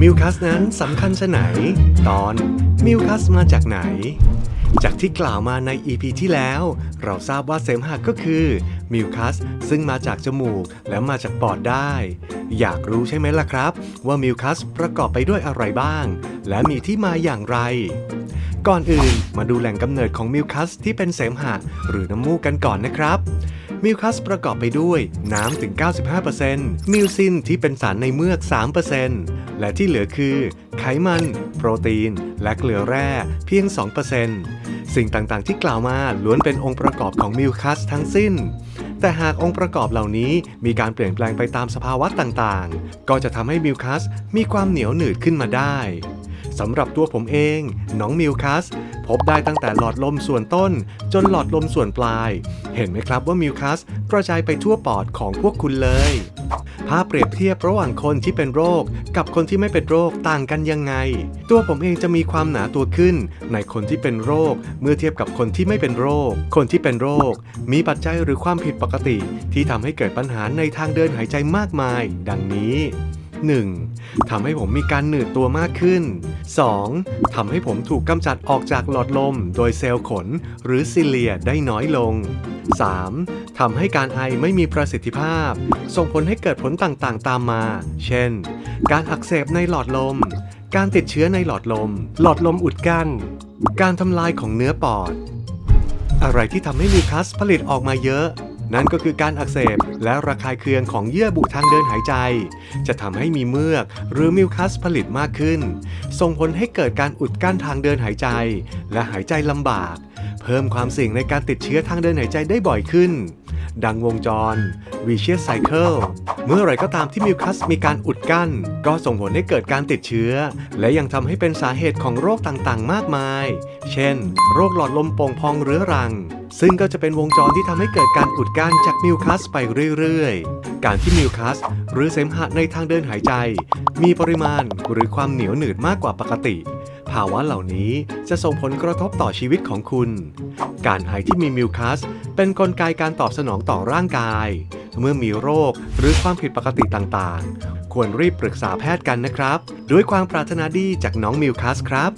มิวคัสนั้นสำคัญชะไหน ตอนมิวคัสมาจากไหน จากที่กล่าวมาใน EP ที่แล้ว เราทราบว่าเสมหะก็คือมิวคัสซึ่งมาจากจมูกและมาจากปอดได้ อยากรู้ใช่ไหมล่ะครับ ว่ามิวคัสประกอบไปด้วยอะไรบ้าง และมีที่มาอย่างไร ก่อนอื่นมาดูแหล่งกำเนิดของมิวคัสที่เป็นเสมหะหรือน้ำมูกกันก่อนนะครับ มิวคัสประกอบไปด้วยน้ำถึง 95%มิวซินที่เป็นสารในเมือก 3%และที่เหลือคือ ไขมัน โปรตีน และเกลือแร่เพียง 2%สิ่งต่างๆที่กล่าวมาล้วนเป็นองค์ประกอบของมิวคัสทั้งสิ้น แต่หากองค์ประกอบเหล่านี้มีการเปลี่ยนแปลงไปตามสภาวะต่างๆ ก็จะทำให้มิวคัสมีความเหนียวหนืดขึ้นมาได้ สำหรับตัวผมเองน้องมิวคัสพบได้ตั้งแต่หลอดลมส่วนต้น จนหลอดลมส่วนปลาย เห็นไหมครับว่ามิวคัสกระจายไปทั่วปอดของพวกคุณเลย ภาพเปรียบเทียบระหว่างคนที่เป็นโรค กับคนที่ไม่เป็นโรคต่างกันยังไง ตัวผมเองจะมีความหนาตัวขึ้น ในคนที่เป็นโรค เมื่อเทียบกับคนที่ไม่เป็นโรค คนที่เป็นโรค มีปัจจัยหรือความผิดปกติ ที่ทำให้เกิดปัญหาในทางเดินหายใจมากมาย ดังนี้ 1. ทำให้ผมมีการหนืดตัวมากขึ้น 2. ทำให้ผมถูกกำจัดออกจากหลอดลม โดยเซลล์ขน หรือซิเลียได้น้อยลง 3. ทำให้การไอไม่มีประสิทธิภาพ ส่งผลให้เกิดผลต่างๆ ตามมา เช่น การอักเสบในหลอดลม การติดเชื้อในหลอดลม หลอดลมอุดกั้น การทำลายของเนื้อปอด อะไรที่ทำให้มิวคัสผลิตออกมาเยอะ นั่นก็คือการอักเสบและระคายเคืองของเยื่อบุทางเดินหายใจ จะทำให้มีเมือกหรือมิวคัสผลิตมากขึ้น ส่งผลให้เกิดการอุดกั้นทางเดินหายใจ และหายใจลำบาก เพิ่มความเสี่ยงในการติดเชื้อทางเดินหายใจได้บ่อยขึ้น ดังวงจร vicious cycle เมื่อไรก็ตามที่มิวคัสมีการอุดกั้น ก็ส่งผลให้เกิดการติดเชื้อ และยังทำให้เป็นสาเหตุของโรคต่างๆ มากมาย เช่น โรคหลอดลมโป่งพองเรื้อรัง ซึ่งก็จะเป็นวงจรที่ทำให้เกิดการอุดกั้นจากมิวคัสไปเรื่อยๆ การที่มิวคัสหรือเสมหะในทางเดินหายใจ มีปริมาณหรือความเหนียวหนืดมากกว่าปกติ ภาวะเหล่านี้จะส่งผลกระทบต่อชีวิตของคุณ การไอที่มีมิวคัสเป็นนกลไกการตอบสนองต่อร่างกาย เมื่อมีโรคหรือความผิดปกติต่างๆ ควรรีบปรึกษาแพทย์กันนะครับ ด้วยความปรารถนาดีจากน้องมิวคัสครับ